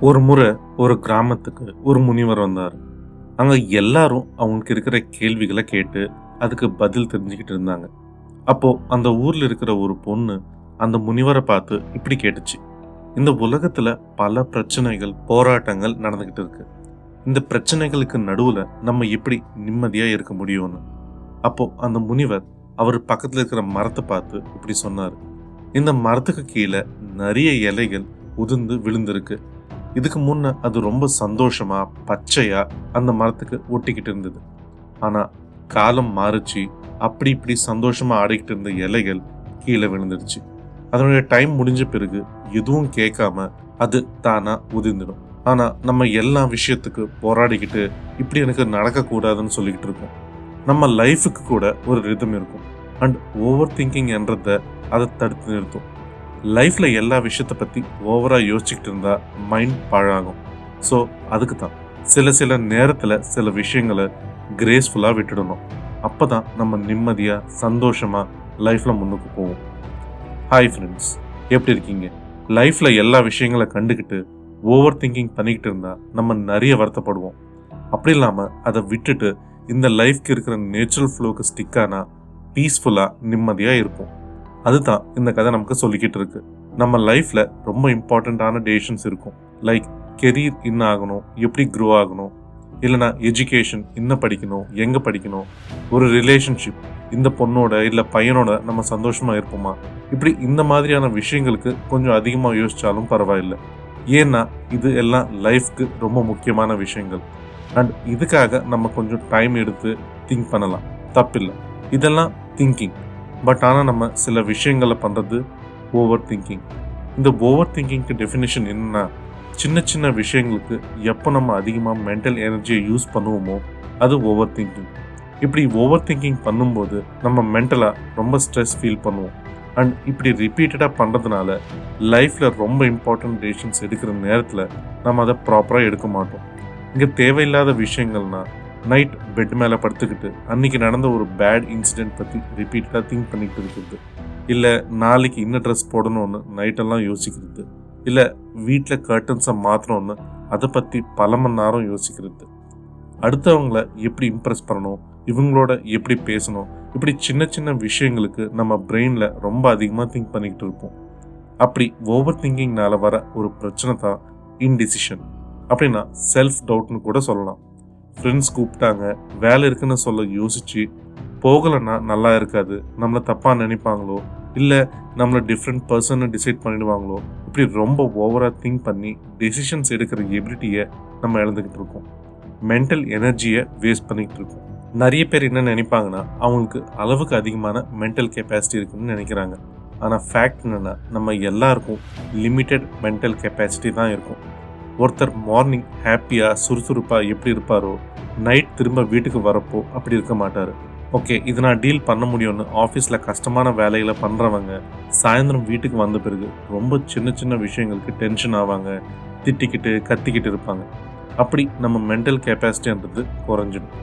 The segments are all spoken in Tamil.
ஒரு முறை ஒரு கிராமத்துக்கு ஒரு முனிவர் வந்தார். அங்கே எல்லாரும் அவங்களுக்கு இருக்கிற கேள்விகளை கேட்டு அதுக்கு பதில் தெரிஞ்சுக்கிட்டு இருந்தாங்க. அப்போது அந்த ஊரில் இருக்கிற ஒரு பொண்ணு அந்த முனிவரை பார்த்து இப்படி கேட்டுச்சு. இந்த உலகத்தில் பல பிரச்சனைகள் போராட்டங்கள் நடந்துக்கிட்டு இருக்கு. இந்த பிரச்சனைகளுக்கு நடுவில் நம்ம எப்படி நிம்மதியாக இருக்க முடியும்னு. அப்போது அந்த முனிவர் அவர் பக்கத்தில் இருக்கிற மரத்தை பார்த்து இப்படி சொன்னார். இந்த மரத்துக்கு கீழே நிறைய இலைகள் உதிர்ந்து விழுந்திருக்கு. இதுக்கு முன்ன அது ரொம்ப சந்தோஷமா பச்சையா அந்த மரத்துக்கு ஒட்டிக்கிட்டு இருந்தது. ஆனா காலம் மாறுச்சு. அப்படி இப்படி சந்தோஷமா ஆடிக்கிட்டு இருந்த இலைகள் கீழே விழுந்துடுச்சு. அதனுடைய டைம் முடிஞ்ச பிறகு எதுவும் கேட்காம அது தானா உதிர்ந்துடும். ஆனா நம்ம எல்லா விஷயத்துக்கு போராடிக்கிட்டு இப்படி எனக்கு நடக்கக்கூடாதுன்னு சொல்லிக்கிட்டு இருக்கோம். நம்ம லைஃபுக்கு கூட ஒரு ரிதம் இருக்கும். அண்ட் ஓவர் திங்கிங் என்றத அதை தடுத்து நிறுத்தும். லைஃப்பில் எல்லா விஷயத்த பற்றி ஓவராக யோசிச்சுக்கிட்டு இருந்தால் மைண்ட் பாழாகும். ஸோ அதுக்கு தான் சில சில நேரத்தில் சில விஷயங்களை கிரேஸ்ஃபுல்லாக விட்டுடணும். அப்போ தான் நம்ம நிம்மதியாக சந்தோஷமாக லைஃப்பில் முன்னுக்கு போவோம். ஹாய் ஃப்ரெண்ட்ஸ் எப்படி இருக்கீங்க? லைஃப்பில் எல்லா விஷயங்களை கண்டுக்கிட்டு ஓவர் திங்கிங் பண்ணிக்கிட்டு இருந்தால் நம்ம நிறைய வருத்தப்படுவோம். அப்படி இல்லாமல் அதை விட்டுட்டு இந்த லைஃப்க்கு இருக்கிற நேச்சுரல் ஃப்ளோக்கு ஸ்டிக்கானா பீஸ்ஃபுல்லாக நிம்மதியாக இருப்போம். அதுதான் இந்த கதை நமக்கு சொல்லிக்கிட்டு இருக்கு. நம்ம லைஃப்ல ரொம்ப இம்பார்ட்டண்ட்டான டெசிஷன்ஸ் இருக்கும். லைக் கெரியர் என்ன ஆகணும் எப்படி க்ரோ ஆகணும் இல்லைனா எஜுகேஷன் என்ன படிக்கணும் எங்கே படிக்கணும் ஒரு ரிலேஷன்ஷிப் இந்த பொண்ணோட இல்லை பையனோட நம்ம சந்தோஷமாக இருப்போமா? இப்படி இந்த மாதிரியான விஷயங்களுக்கு கொஞ்சம் அதிகமாக யோசித்தாலும் பரவாயில்லை. ஏன்னா இது எல்லாம் லைஃப்க்கு ரொம்ப முக்கியமான விஷயங்கள். அண்ட் இதுக்காக நம்ம கொஞ்சம் டைம் எடுத்து திங்க் பண்ணலாம். தப்பில்லை. இதெல்லாம் திங்கிங் பட் ஆனால் நம்ம சில விஷயங்களை பண்ணுறது ஓவர் திங்கிங் இந்த ஓவர் திங்கிங்க்கு டெஃபினேஷன் என்னன்னா சின்ன சின்ன விஷயங்களுக்கு எப்போ நம்ம அதிகமாக மென்டல் எனர்ஜியை யூஸ் பண்ணுவோமோ அது ஓவர் திங்கிங் இப்படி ஓவர் திங்கிங் பண்ணும்போது நம்ம மென்டலாக ரொம்ப ஸ்ட்ரெஸ் ஃபீல் பண்ணுவோம். அண்ட் இப்படி ரிப்பீட்டடாக பண்ணுறதுனால லைஃப்பில் ரொம்ப இம்பார்ட்டன்ட் டெசிஷன்ஸ் எடுக்கிற நேரத்தில் நம்ம அதை ப்ராப்பராக எடுக்க மாட்டோம். இங்கே தேவையில்லாத விஷயங்கள்னா நைட் பெட் மேலே படுத்துக்கிட்டு அன்னைக்கு நடந்த ஒரு பேட் இன்சிடென்ட் பற்றி ரிப்பீட்டாக திங்க் பண்ணிக்கிட்டு இருக்கிறது. இல்லை நாளைக்கு இன்னும் ட்ரெஸ் போடணும்னு நைட்டெல்லாம் யோசிக்கிறது. இல்லை வீட்டில் கர்டன்ஸை மாற்றணும்னு அதை பற்றி பல மணி நேரம் யோசிக்கிறது. அடுத்தவங்கள எப்படி இம்ப்ரெஸ் பண்ணணும்? இவங்களோட எப்படி பேசணும்? இப்படி சின்ன சின்ன விஷயங்களுக்கு நம்ம பிரெயினில் ரொம்ப அதிகமாக திங்க் பண்ணிக்கிட்டு இருப்போம். அப்படி ஓவர் திங்கிங்னால வர ஒரு பிரச்சனை தான் இன்டிசிஷன் அப்படின்னா செல்ஃப் டவுட்னு கூட சொல்லலாம். ஃப்ரெண்ட்ஸ் கூப்பிட்டாங்க. வேலை இருக்குன்னு சொல்ல யோசிச்சு போகலைன்னா நல்லா இருக்காது. நம்மளை தப்பாக நினைப்பாங்களோ? இல்லை நம்மளை டிஃப்ரெண்ட் பர்சன்னு டிசைட் பண்ணிடுவாங்களோ? இப்படி ரொம்ப ஓவராக திங்க் பண்ணி டெசிஷன்ஸ் எடுக்கிற எபிலிட்டியை நம்ம இழந்துக்கிட்டு இருக்கோம். மென்டல் எனர்ஜியை வேஸ்ட் பண்ணிக்கிட்டு இருக்கோம். நிறைய பேர் என்ன நினைப்பாங்கன்னா அவங்களுக்கு அளவுக்கு அதிகமான மென்டல் கெப்பாசிட்டி இருக்குன்னு நினைக்கிறாங்க. ஆனால் ஃபேக்ட் என்னென்னா நம்ம எல்லாருக்கும் லிமிட்டெட் மென்டல் கெப்பாசிட்டி தான் இருக்கும். ஒருத்தர் மார்னிங் ஹாப்பியாக சுறுசுறுப்பாக எப்படி இருப்பாரோ நைட் திரும்ப வீட்டுக்கு வரப்போ அப்படி இருக்க மாட்டார். ஓகே இது நான் டீல் பண்ண முடியும்னு ஆஃபீஸில் கஷ்டமான வேலைகளை பண்ணுறவங்க சாயந்தரம் வீட்டுக்கு வந்த பிறகு ரொம்ப சின்ன சின்ன விஷயங்களுக்கு டென்ஷன் ஆவாங்க திட்டிக்கிட்டு கத்திக்கிட்டு இருப்பாங்க. அப்படி நம்ம மென்டல் கெப்பாசிட்டின்றது குறைஞ்சிடும்.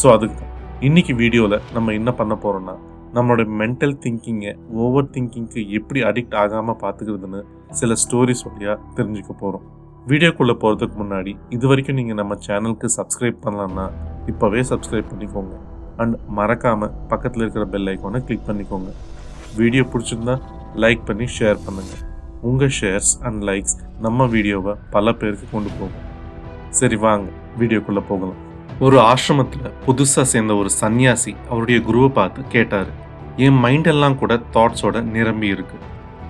ஸோ அதுக்கு இன்னைக்கு வீடியோவில் நம்ம என்ன பண்ண போகிறோம்னா நம்மளோட மென்டல் திங்கிங்கை ஓவர் திங்கிங்க்கு எப்படி அடிக்ட் ஆகாமல் பார்த்துக்கிறதுன்னு சில ஸ்டோரிஸ் வழியாக தெரிஞ்சுக்க போகிறோம் வீடியோக்குள்ளே போகிறதுக்கு முன்னாடி இது வரைக்கும் நீங்கள் நம்ம சேனலுக்கு சப்ஸ்கிரைப் பண்ணலன்னா இப்போவே சப்ஸ்கிரைப் பண்ணிக்கோங்க. அண்ட் மறக்காமல் பக்கத்தில் இருக்கிற பெல் ஐக்கோனை கிளிக் பண்ணிக்கோங்க. வீடியோ பிடிச்சிருந்தா லைக் பண்ணி ஷேர் பண்ணுங்கள் உங்கள் ஷேர்ஸ் அண்ட் லைக்ஸ் நம்ம வீடியோவை பல பேருக்கு கொண்டு போகும். சரி வாங்க வீடியோக்குள்ளே போகலாம். ஒரு ஆசிரமத்தில் புதுசாக சேர்ந்த ஒரு சன்னியாசி அவருடைய குருவை பார்த்து கேட்டார். என் மைண்டெல்லாம் கூட தாட்ஸோட நிரம்பி இருக்கு.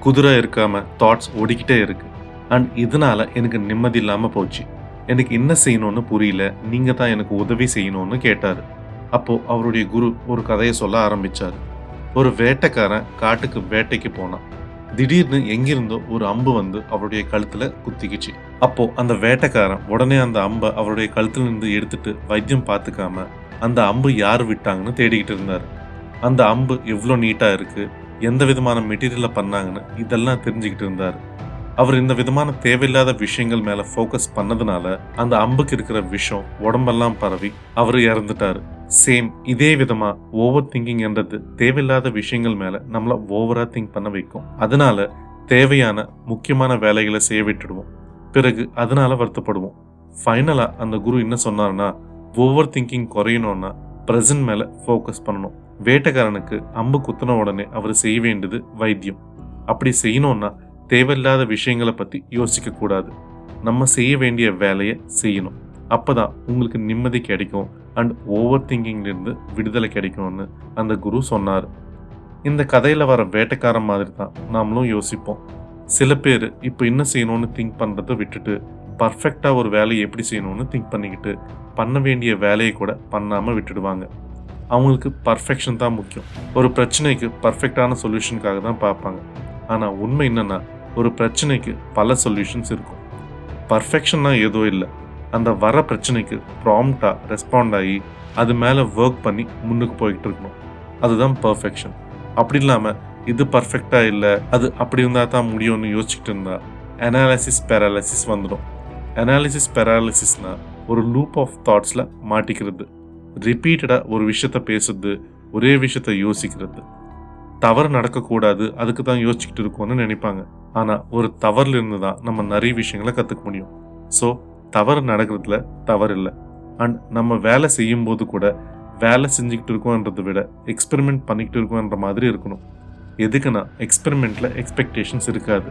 குதிரை இருக்காம தாட்ஸ் ஓடிக்கிட்டே இருக்கு. அண்ட் இதனால எனக்கு நிம்மதி இல்லாமல் போச்சு. எனக்கு என்ன செய்யணும்னு புரியல. நீங்க தான் எனக்கு உதவி செய்யணும்னு கேட்டாரு. அப்போ அவருடைய குரு ஒரு கதையை சொல்ல ஆரம்பிச்சார். ஒரு வேட்டைக்காரன் காட்டுக்கு வேட்டைக்கு போனான். திடீர்னு எங்கிருந்தோ ஒரு அம்பு வந்து அவருடைய கழுத்துல குத்திக்கிச்சு. அப்போ அந்த வேட்டைக்காரன் உடனே அந்த அம்பை அவருடைய கழுத்துல இருந்து எடுத்துட்டு வைத்தியம் பார்த்துக்காம அந்த அம்பு யார் விட்டாங்கன்னு தேடிக்கிட்டு இருந்தார். அந்த அம்பு எவ்வளோ நீட்டா இருக்கு எந்த விதமான மெட்டீரியலை பண்ணாங்கன்னு இதெல்லாம் தெரிஞ்சுக்கிட்டு இருந்தார். அவர் இந்த விதமான தேவையில்லாத விஷயங்கள் மேல ஃபோக்கஸ் பண்ணதுனால அந்த அம்புக்கு இருக்கிற விஷம் உடம்பெல்லாம் பரவி அவர் இறந்துட்டாரு. சேம் இதே விதமா ஓவர் திங்கிங் என்றது தேவையில்லாத விஷயங்கள் மேல நம்மள ஓவரா திங்க் பண்ண வைக்கும். அதனால தேவையான முக்கியமான வேலைகளை செய்ய விட்டுடுவோம். பிறகு அதனால வருத்தப்படுவோம். ஃபைனலாக அந்த குரு என்ன சொன்னார்னா ஓவர் திங்கிங் குறையணும்னா ப்ரெசன்ட் மேலே ஃபோக்கஸ் பண்ணணும். வேட்டைக்காரனுக்கு அம்பு குத்தின உடனே அவர் செய்ய வேண்டியது வைத்தியம். அப்படி செய்யணும்னா தேவையில்லாத விஷயங்களை பற்றி யோசிக்கக்கூடாது நம்ம செய்ய வேண்டிய வேலையை செய்யணும். அப்போ தான் உங்களுக்கு நிம்மதி கிடைக்கும் அண்ட் ஓவர் திங்கிங்லேருந்து விடுதலை கிடைக்கும்னு அந்த குரு சொன்னார். இந்த கதையில் வர வேட்டைக்காரன் மாதிரி தான் நாமளும் யோசிப்போம். சில பேர் இப்போ என்ன செய்யணும்னு திங்க் பண்ணுறத விட்டுட்டு பர்ஃபெக்டாக ஒரு வேலையை எப்படி செய்யணும்னு திங்க் பண்ணிக்கிட்டு பண்ண வேண்டிய வேலையை கூட பண்ணாமல் விட்டுடுவாங்க. அவங்களுக்கு பர்ஃபெக்ஷன் தான் முக்கியம். ஒரு பிரச்சனைக்கு பர்ஃபெக்டான சொல்யூஷனுக்காக தான் பார்ப்பாங்க. ஆனால் உண்மை என்னன்னா ஒரு பிரச்சனைக்கு பல சொல்யூஷன்ஸ் இருக்கும். பர்ஃபெக்ஷன்னா ஏதோ இல்லை. அந்த வர பிரச்சனைக்கு ப்ராம்ப்டாக ரெஸ்பாண்ட் ஆகி அது மேலே ஒர்க் பண்ணி முன்னுக்கு போய்கிட்டு இருக்கணும். அதுதான் பர்ஃபெக்ஷன் அப்படி இல்லாமல் இது பர்ஃபெக்டாக இல்லை அது அப்படி இருந்தால் தான் முடியும்னு யோசிச்சுட்டு இருந்தால் அனாலிசிஸ் பேராலிசிஸ் வந்துடும். அனாலிசிஸ் பேராலிசிஸ்னா ஒரு லூப் ஆஃப் தாட்ஸில் மாட்டிக்கிறது. ரிப்பீட்டடாக ஒரு விஷயத்த பேசுறது ஒரே விஷயத்த யோசிக்கிறது. தவறு நடக்கக்கூடாது அதுக்கு தான் யோசிச்சுக்கிட்டு இருக்கோம்னு நினைப்பாங்க. ஆனால் ஒரு தவறுல இருந்து தான் நம்ம நிறைய விஷயங்களை கற்றுக்க முடியும். ஸோ தவறு நடக்கிறதுல தவறு இல்லை. அண்ட் நம்ம வேலை செய்யும் போது கூட வேலை செஞ்சுக்கிட்டு இருக்கோன்றதை விட எக்ஸ்பெரிமெண்ட் பண்ணிக்கிட்டு இருக்கோன்ற மாதிரி இருக்கணும். எதுக்குன்னா எக்ஸ்பெரிமெண்ட்டில் எக்ஸ்பெக்டேஷன்ஸ் இருக்காது.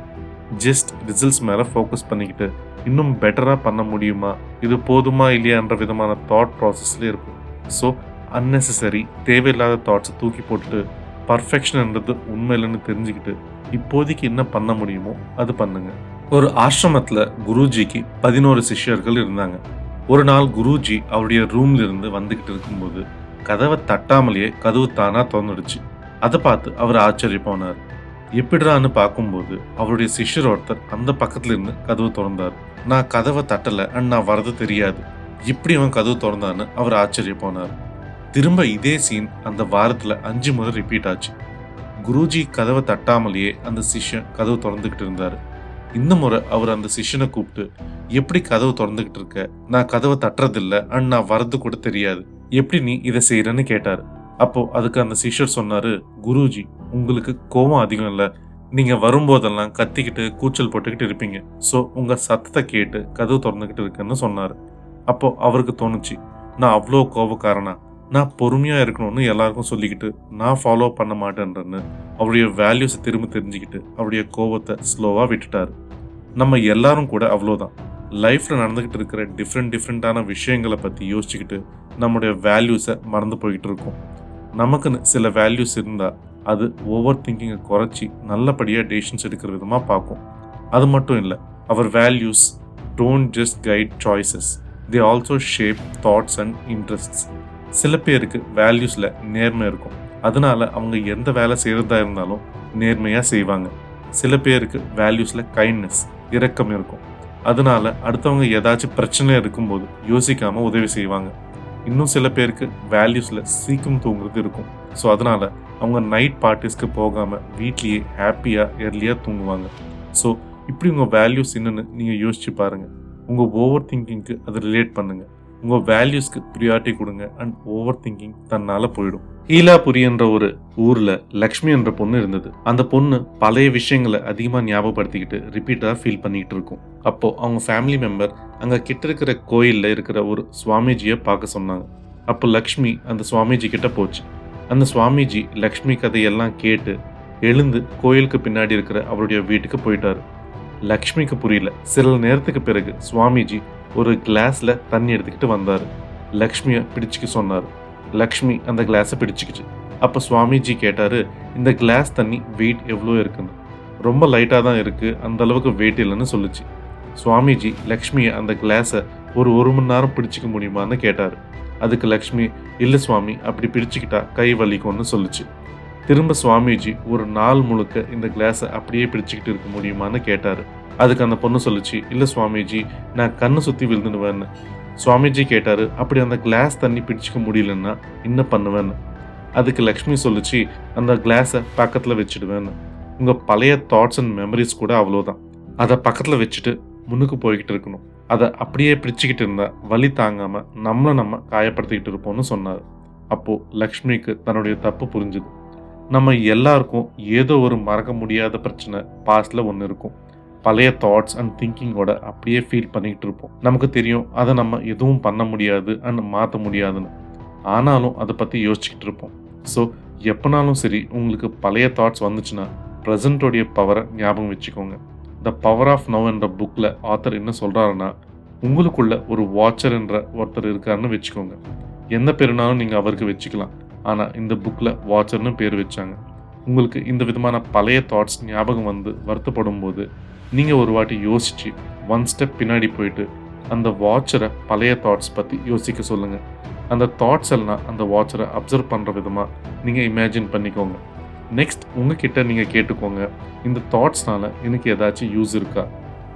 ஜஸ்ட் ரிசல்ட்ஸ் மேலே ஃபோக்கஸ் பண்ணிக்கிட்டு இன்னும் பெட்டராக பண்ண முடியுமா இது போதுமா இல்லையான்ற விதமான தாட் ப்ராசஸ்லேயே இருக்கும். ஸோ unnecessary தேவையில்லாத தாட்ஸை தூக்கி போட்டுட்டு பர்ஃபெக்ஷன்ன்றது உண்மையிலன்னு தெரிஞ்சுக்கிட்டு இப்போதைக்கு என்ன பண்ண முடியுமோ அது பண்ணுங்க. ஒரு ஆசிரமத்தில் குருஜிக்கு பதினோரு சிஷ்யர்கள் இருந்தாங்க. ஒரு நாள் குருஜி அவருடைய ரூம்ல இருந்து வந்துகிட்டு இருக்கும்போது கதவை தட்டாமலேயே கதவு தானா திறந்துடுச்சு. அதை பார்த்து அவர் ஆச்சரியப்போனார். எப்படிடான்னு பார்க்கும்போது அவருடைய சிஷ்யர் ஒருத்தர் அந்த பக்கத்துல இருந்து கதவு திறந்தார். நான் கதவை தட்டலை அண்ட் நான் வரது தெரியாது. இப்படி அவன் கதவு திறந்தான்னு அவர் ஆச்சரியப்போனார். திரும்ப இதே சீன் அந்த வாரத்தில் அஞ்சு முறை ரிப்பீட் ஆச்சு. குருஜி கதவை தட்டாமலேயே அந்த சிஷ்யன் கதவு திறந்துக்கிட்டு இருந்தார். இந்த முறை அவர் அந்த சிஷ்யனை கூப்பிட்டு எப்படி கதவு திறந்துக்கிட்டு இருக்க? நான் கதவை தட்டுறதில்ல அண்ட் நான் வரது கூட தெரியாது. எப்படி நீ இதை செய்யறன்னு கேட்டார். அப்போ அதுக்கு அந்த சிஷ்யர் சொன்னாரு குருஜி உங்களுக்கு கோபம் அதிகம் இல்லை. நீங்க வரும்போதெல்லாம் கத்திக்கிட்டு கூச்சல் போட்டுக்கிட்டு இருப்பீங்க. ஸோ உங்க சத்தத்தை கேட்டு கதவு திறந்துக்கிட்டு இருக்குன்னு சொன்னார். அப்போ அவருக்கு தோணுச்சு நான் அவ்வளோ கோபக்காரனா? நான் பொறுமையாக இருக்கணும்னு எல்லாருக்கும் சொல்லிக்கிட்டு நான் ஃபாலோ பண்ண மாட்டேன்றன்னு அவருடைய வேல்யூஸை திரும்ப தெரிஞ்சுக்கிட்டு அவருடைய கோபத்தை ஸ்லோவாக விட்டுட்டார். நம்ம எல்லாரும் கூட அவ்வளோதான் லைஃப்பில் நடந்துக்கிட்டு இருக்கிற டிஃப்ரெண்ட் டிஃப்ரெண்ட்டான விஷயங்களை பற்றி யோசிச்சுக்கிட்டு நம்முடைய வேல்யூஸை மறந்து போய்கிட்டு இருக்கோம். நமக்குன்னு சில வேல்யூஸ் இருந்தால் அது ஓவர் திங்கிங்கை குறைச்சி நல்லபடியாக டெசிஷன்ஸ் எடுக்கிற விதமாக பார்க்கும். அது மட்டும் இல்லை அவர் values don't just guide choices they also shape thoughts and interests சில பேருக்கு வேல்யூஸில் நேர்மை இருக்கும். அதனால அவங்க எந்த வேலை செய்கிறதா இருந்தாலும் நேர்மையாக செய்வாங்க. சில பேருக்கு வேல்யூஸில் கைண்ட்னஸ் இரக்கம் இருக்கும். அதனால அடுத்தவங்க ஏதாச்சும் பிரச்சனை இருக்கும்போது யோசிக்காமல் உதவி செய்வாங்க. இன்னும் சில பேருக்கு வேல்யூஸில் சீக்கிரம் தூங்குறது இருக்கும். ஸோ அதனால அவங்க நைட் பார்ட்டிஸ்க்கு போகாமல் வீட்லேயே ஹாப்பியாக ஏர்லியாக தூங்குவாங்க. ஸோ இப்படி உங்கள் வேல்யூஸ் என்னென்னு நீங்கள் யோசிச்சு பாருங்கள் உங்கள் ஓவர் திங்கிங்க்கு அதை ரிலேட் பண்ணுங்கள் உங்கள் வேல்யூஸ்க்கு ப்ரியாரிட்டி கொடுங்க அண்ட் ஓவர் திங்கிங் தன்னால் போயிடும். ஹீலாபுரி என்ற ஒரு ஊரில் லக்ஷ்மி என்ற பொண்ணு இருந்தது. அந்த பொண்ணு பழைய விஷயங்களை அதிகமாக ஞாபகப்படுத்திக்கிட்டு ரிப்பீட்டாக ஃபீல் பண்ணிக்கிட்டு இருக்கும். அப்போது அவங்க ஃபேமிலி மெம்பர் அங்கே கிட்ட இருக்கிற கோயிலில் இருக்கிற ஒரு சுவாமிஜியை பார்க்க சொன்னாங்க. அப்போ லக்ஷ்மி அந்த சுவாமிஜி கிட்ட போச்சு. அந்த சுவாமிஜி லக்ஷ்மி கதையெல்லாம் கேட்டு எழுந்து கோயிலுக்கு பின்னாடி இருக்கிற அவருடைய வீட்டுக்கு போயிட்டாரு. லக்ஷ்மிக்கு புரியல. சில நேரத்துக்கு பிறகு சுவாமிஜி ஒரு கிளாஸில் தண்ணி எடுத்துக்கிட்டு வந்தார். லக்ஷ்மியை பிடிச்சிக்க சொன்னார். லக்ஷ்மி அந்த கிளாஸை பிடிச்சிக்கிச்சு. அப்போ சுவாமிஜி கேட்டார் இந்த கிளாஸ் தண்ணி வெயிட் எவ்வளோ இருக்குன்னு? ரொம்ப லைட்டாக தான் இருக்குது அந்த அளவுக்கு வெயிட் இல்லைன்னு சொல்லுச்சு. சுவாமிஜி லக்ஷ்மியை அந்த கிளாஸை ஒரு ஒரு மணி நேரம் பிடிச்சிக்க முடியுமான்னு கேட்டார். அதுக்கு லக்ஷ்மி இல்லை சுவாமி அப்படி பிடிச்சிக்கிட்டா கை வலிக்கும்னு சொல்லுச்சு. திரும்ப சுவாமிஜி ஒரு நாள் முழுக்க இந்த கிளாஸை அப்படியே பிடிச்சிக்கிட்டு இருக்க முடியுமான்னு கேட்டார். அதுக்கு அந்த பொண்ணு சொல்லுச்சு இல்லை சுவாமிஜி நான் கண்ணை சுற்றி விழுந்துடுவேன்னு. சுவாமிஜி கேட்டார் அப்படி அந்த கிளாஸ் தண்ணி பிடிச்சிக்க முடியலன்னா என்ன பண்ணுவேன்னு? அதுக்கு லக்ஷ்மி சொல்லிச்சு அந்த கிளாஸை பக்கத்தில் வச்சுடுவேன்னு. உங்கள் பழைய தாட்ஸ் அண்ட் மெமரிஸ் கூட அவ்வளோதான் அதை பக்கத்தில் வச்சுட்டு முன்னுக்கு போய்கிட்டு இருக்கணும். அதை அப்படியே பிடிச்சிக்கிட்டு இருந்தால் வலி தாங்காமல் நம்மளை நம்ம காயப்படுத்திக்கிட்டு இருப்போம்னு சொன்னார். அப்போது லக்ஷ்மிக்கு தன்னுடைய தப்பு புரிஞ்சுது. நம்ம எல்லாருக்கும் ஏதோ ஒரு மறக்க முடியாத பிரச்சனை பாஸ்டில் ஒன்று இருக்கும். பழைய தாட்ஸ் அண்ட் திங்கிங்கோட அப்படியே ஃபீல் பண்ணிக்கிட்டு இருப்போம். நமக்கு தெரியும் அதை நம்ம எதுவும் பண்ண முடியாது அண்ட் மாற்ற முடியாதுன்னு. ஆனாலும் அதை பற்றி யோசிச்சுக்கிட்டு இருப்போம். ஸோ எப்போனாலும் சரி உங்களுக்கு பழைய தாட்ஸ் வந்துச்சுன்னா ப்ரெசண்ட்டோடைய பவரை ஞாபகம் வச்சுக்கோங்க. த பவர் ஆஃப் நவ் என்ற புக்கில் ஆத்தர் என்ன சொல்கிறாருன்னா உங்களுக்குள்ள ஒரு வாட்சர் என்ற ஒருத்தர் இருக்காருன்னு வச்சுக்கோங்க. எந்த பேருனாலும் நீங்கள் அவருக்கு வச்சுக்கலாம். ஆனால் இந்த புக்கில் வாட்சர்னு பேர் வச்சாங்க. உங்களுக்கு இந்த விதமான பழைய தாட்ஸ் ஞாபகம் வந்து வருத்தப்படும் போது நீங்கள் ஒரு வாட்டி யோசிச்சு ஒன் ஸ்டெப் பின்னாடி போயிட்டு அந்த வாட்சரை பழைய தாட்ஸ் பற்றி யோசிக்க சொல்லுங்கள் அந்த தாட்ஸ் எல்லாம் அந்த வாட்சரை அப்சர்வ் பண்ணுற விதமாக நீங்கள் இமேஜின் பண்ணிக்கோங்க. நெக்ஸ்ட் உங்ககிட்ட நீங்கள் கேட்டுக்கோங்க. இந்த தாட்ஸ்னால எனக்கு ஏதாச்சும் யூஸ் இருக்கா?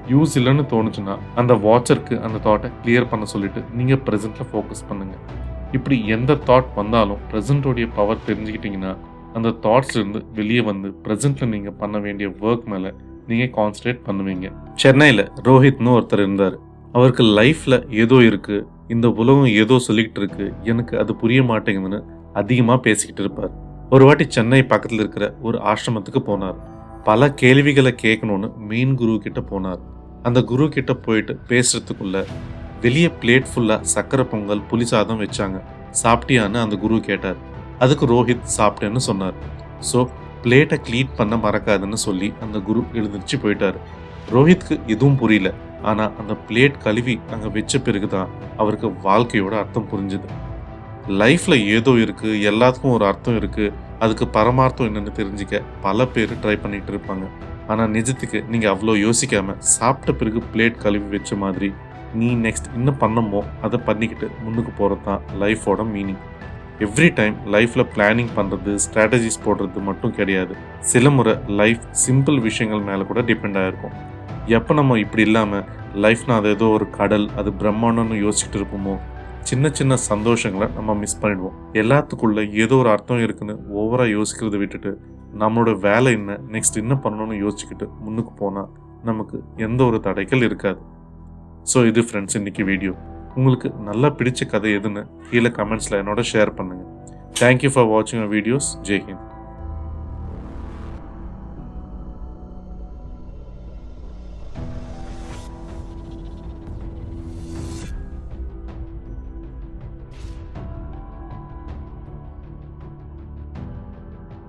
யூஸ் இல்லைன்னு தோணுச்சுன்னா அந்த வாட்சருக்கு அந்த தாட்டை கிளியர் பண்ண சொல்லிட்டு நீங்கள் ப்ரெசென்ட்டில் ஃபோக்கஸ் பண்ணுங்கள் இப்படி எந்த தாட் வந்தாலும் ப்ரெசென்ட்டோடைய பவர் தெரிஞ்சுக்கிட்டிங்கன்னா அந்த தாட்ஸ்லேருந்து வெளியே வந்து ப்ரெசென்ட்டில் நீங்கள் பண்ண வேண்டிய ஒர்க் மேலே நீங்கள் கான்சன்ட்ரேட் பண்ணுவீங்க. சென்னையில் ரோஹித்னு ஒருத்தர் இருந்தார். அவருக்கு லைஃப்பில் ஏதோ இருக்குது இந்த உலகம் ஏதோ சொல்லிக்கிட்டு இருக்கு. எனக்கு அது புரிய மாட்டேங்குதுன்னு அதிகமாக பேசிக்கிட்டு இருப்பார். ஒரு வாட்டி சென்னை பக்கத்தில் இருக்கிற ஒரு ஆசிரமத்துக்கு போனார். பல கேள்விகளை கேட்கணும்னு மெயின் குரு கிட்ட போனார். அந்த குரு கிட்ட போயிட்டு பேசுறதுக்குள்ள வெளியே பிளேட் ஃபுல்லாக சக்கரை பொங்கல் புளி சாதம் வச்சாங்க. சாப்பிட்டியான்னு அந்த குரு கேட்டார். அதுக்கு ரோஹித் சாப்பிட்டேன்னு சொன்னார். ஸோ பிளேட்டை க்ளீன் பண்ண மறக்காதுன்னு சொல்லி அந்த குரு எழுந்திரிச்சு போயிட்டார். ரோஹித்க்கு எதுவும் புரியல. ஆனால் அந்த பிளேட் கழுவி அங்கே வச்ச பிறகு தான் அவருக்கு வாழ்க்கையோட அர்த்தம் புரிஞ்சுது. லைஃப்பில் ஏதோ இருக்குது எல்லாத்துக்கும் ஒரு அர்த்தம் இருக்குது அதுக்கு பரமார்த்தம் என்னென்னு தெரிஞ்சுக்க பல பேர் ட்ரை பண்ணிகிட்டு இருப்பாங்க. ஆனால் நிஜத்துக்கு நீங்கள் அவ்வளோ யோசிக்காமல் சாப்பிட்ட பிறகு பிளேட் கழுவி வச்ச மாதிரி நீ நெக்ஸ்ட் என்ன பண்ணமோ அதை பண்ணிக்கிட்டு முன்னுக்கு போகிறது தான் லைஃபோட மீனிங் எவ்ரி டைம் லைஃப்பில் பிளானிங் பண்ணுறது ஸ்ட்ராட்டஜிஸ் போடுறது மட்டும் கிடையாது. சில முறை லைஃப் சிம்பிள் விஷயங்கள் மேலே கூட டிபெண்ட் ஆகிருக்கும் எப்போ நம்ம இப்படி இல்லாமல் லைஃப்னா அது ஏதோ ஒரு கடல் அது பிரம்மாண்டம்னு யோசிச்சுட்டு இருப்போமோ? சின்ன சின்ன சந்தோஷங்களை நம்ம மிஸ் பண்ணிடுவோம். எல்லாத்துக்குள்ள ஏதோ ஒரு அர்த்தம் இருக்குன்னு ஓவராக யோசிக்கிறத விட்டுட்டு நம்மளோட வேலை என்ன நெக்ஸ்ட் என்ன பண்ணணும்னு யோசிச்சுக்கிட்டு முன்னுக்கு போனால் நமக்கு எந்த ஒரு தடைகள் இருக்காது. ஸோ இது ஃப்ரெண்ட்ஸ் இன்னைக்கு வீடியோ உங்களுக்கு நல்லா பிடிச்ச கதை எதுன்னு கீழே கமெண்ட்ஸில் என்னோட ஷேர் பண்ணுங்கள் தேங்க்யூ ஃபார் வாட்சிங் வீடியோஸ் ஜெய்ஹிந்த்